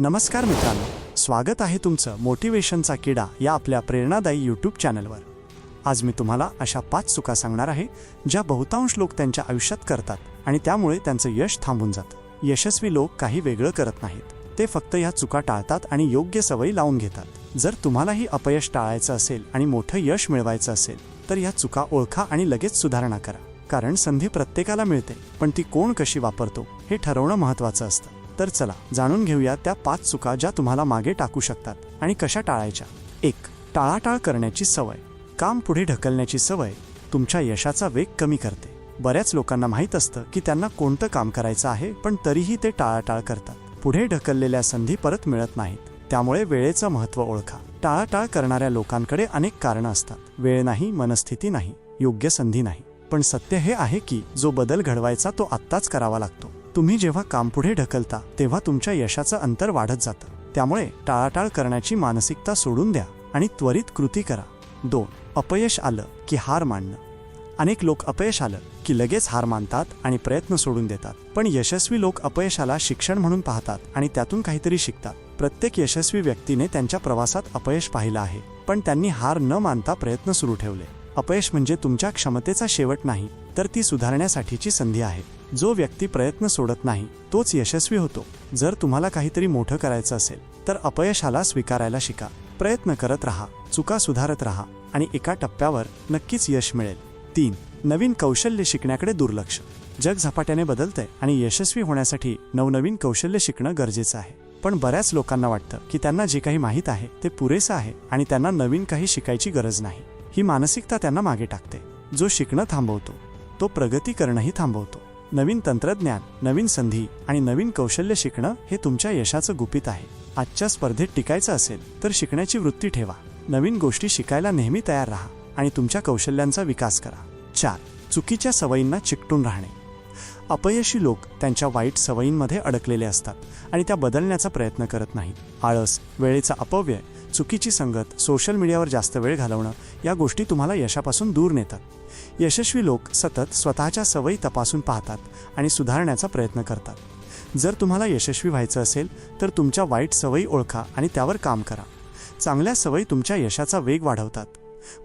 नमस्कार मित्रांनो स्वागत आहे तुमचं मोटिवेशनचा किडा या आपल्या प्रेरणादायी यूट्यूब चॅनलवर. आज मी तुम्हाला अशा पाच चुका सांगणार आहे ज्या बहुतांश लोक त्यांच्या आयुष्यात करतात आणि त्यामुळे त्यांचं यश थांबून जातं. यशस्वी लोक काही वेगळं करत नाहीत. ते फक्त ह्या चुका टाळतात आणि योग्य सवयी लावून घेतात. जर तुम्हालाही अपयश टाळायचं असेल आणि मोठं यश मिळवायचं असेल तर ह्या चुका ओळखा आणि लगेच सुधारणा करा. कारण संधी प्रत्येकाला मिळते पण ती कोण कशी वापरतो हे ठरवणं महत्वाचं असतं. तर चला जाणून घेऊया त्या पाच चुका ज्या तुम्हाला मागे टाकू शकतात आणि कशा टाळायच्या. एक टाळाटाळ करण्याची सवय. काम पुढे ढकलण्याची सवय तुमच्या यशाचा वेग कमी करते. बऱ्याच लोकांना माहीत असतं की त्यांना कोणतं काम करायचं आहे पण तरीही ते टाळाटाळ करतात. पुढे ढकललेल्या संधी परत मिळत नाहीत. त्यामुळे वेळेचं महत्त्व ओळखा. टाळाटाळ करणाऱ्या लोकांकडे अनेक कारणं असतात. वेळ नाही मनस्थिती नाही योग्य संधी नाही. पण सत्य हे आहे की जो बदल घडवायचा तो आत्ताच करावा लागतो. तुम्ही जेव्हा काम पुढे ढकलता तेव्हा तुमच्या यशाचं अंतर वाढत जातं. त्यामुळे टाळाटाळ करण्याची मानसिकता सोडून द्या आणि त्वरित कृती करा. दोन अपयश आलं की हार मानणं. अनेक लोक अपयश आलं की लगेच हार मानतात आणि प्रयत्न सोडून देतात. पण यशस्वी लोक अपयशाला शिक्षण म्हणून पाहतात आणि त्यातून काहीतरी शिकतात. प्रत्येक यशस्वी व्यक्तीने त्यांच्या प्रवासात अपयश पाहिलं आहे पण त्यांनी हार न मानता प्रयत्न सुरू ठेवले. अपयश म्हणजे तुमच्या क्षमतेचा शेवट नाही तर ती सुधारण्यासाठीची संधी आहे. जो व्यक्ती प्रयत्न सोडत नाही तोच यशस्वी होतो. जर तुम्हाला काहीतरी मोठं करायचं असेल तर अपयशाला स्वीकारायला शिका. प्रयत्न करत राहा चुका सुधारत राहा आणि एका टप्प्यावर नक्कीच यश मिळेल. तीन नवीन कौशल्य शिकण्याकडे दुर्लक्ष. जग झपाट्याने बदलतंय आणि यशस्वी होण्यासाठी नवनवीन कौशल्य शिकणं गरजेचं आहे. पण बऱ्याच लोकांना वाटतं की त्यांना जे काही माहीत आहे ते पुरेसं आहे आणि त्यांना नवीन काही शिकायची गरज नाही. ही मानसिकता त्यांना मागे टाकते. जो शिकणं थांबवतो तो प्रगती करणंही थांबवतो. नवीन तंत्रज्ञान नवीन संधी आणि नवीन कौशल्य शिकणं हे तुमच्या यशाचं गुपित आहे. आजच्या स्पर्धेत टिकायचं असेल तर शिकण्याची वृत्ती ठेवा. नवीन गोष्टी शिकायला नेहमी तयार राहा आणि तुमच्या कौशल्यांचा विकास करा. चार चुकीच्या सवयींना चिकटून राहणे. अपयशी लोक त्यांच्या वाईट सवयींमध्ये अडकलेले असतात आणि त्या बदलण्याचा प्रयत्न करत नाहीत. आळस वेळेचा अपव्यय चुकीची संगत सोशल मीडियावर जास्त वेळ घालवणं या गोष्टी तुम्हाला यशापासून दूर नेतात. यशस्वी लोक सतत स्वतःच्या सवयी तपासून पाहतात आणि सुधारण्याचा प्रयत्न करतात. जर तुम्हाला यशस्वी व्हायचं असेल तर तुमच्या वाईट सवयी ओळखा आणि त्यावर काम करा. चांगल्या सवयी तुमच्या यशाचा वेग वाढवतात.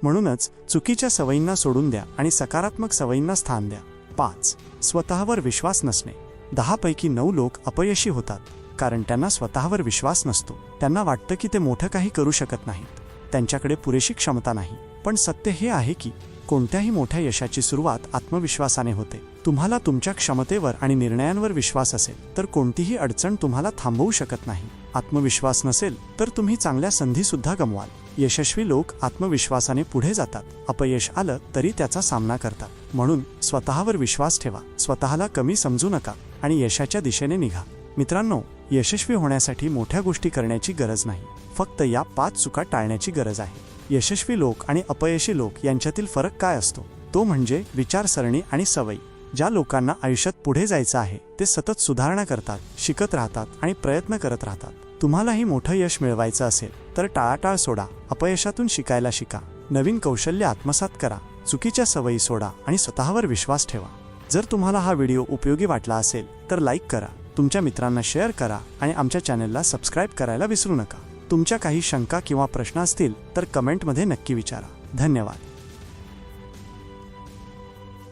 म्हणूनच चुकीच्या सवयींना सोडून द्या आणि सकारात्मक सवयींना स्थान द्या. पाच स्वतःवर विश्वास नसणे. दहापैकी नऊ लोक अपयशी होतात. कारण त्यांना स्वतःवर विश्वास नसतो. त्यांना वाटतं की ते मोठं काही करू शकत नाहीत. त्यांच्याकडे पुरेशी क्षमता नाही. पण सत्य हे आहे की कोणत्याही मोठ्या यशाची सुरुवात आत्मविश्वासाने होते. तुम्हाला तुमच्या क्षमतेवर आणि निर्णयांवर विश्वास असेल तर कोणतीही अडचण तुम्हाला थांबवू शकत नाही. आत्मविश्वास नसेल तर तुम्ही चांगल्या संधी सुद्धा गमवाल. यशस्वी लोक आत्मविश्वासाने पुढे जातात. अपयश आलं तरी त्याचा सामना करतात. म्हणून स्वतःवर विश्वास ठेवा. स्वतःला कमी समजू नका आणि यशाच्या दिशेने निघा. मित्रांनो यशस्वी होण्यासाठी मोठ्या गोष्टी करण्याची गरज नाही. फक्त या पाच चुका टाळण्याची गरज आहे. यशस्वी लोक आणि अपयशी लोक यांच्यातील फरक काय असतो? तो म्हणजे विचारसरणी आणि सवयी. ज्या लोकांना आयुष्यात पुढे जायचं आहे ते सतत सुधारणा करतात शिकत राहतात आणि प्रयत्न करत राहतात. तुम्हालाही मोठं यश मिळवायचं असेल तर टाळाटाळ सोडा अपयशातून शिकायला शिका. नवीन कौशल्य आत्मसात करा चुकीच्या सवयी सोडा आणि स्वतःवर विश्वास ठेवा. जर तुम्हाला हा व्हिडिओ उपयोगी वाटला असेल तर लाईक करा. तुमच्या मित्रांना शेअर करा आणि आमच्या चॅनलला सबस्क्राईब करायला विसरू नका. तुमच्या काही शंका किंवा प्रश्न असतील तर कमेंटमध्ये नक्की विचारा. धन्यवाद.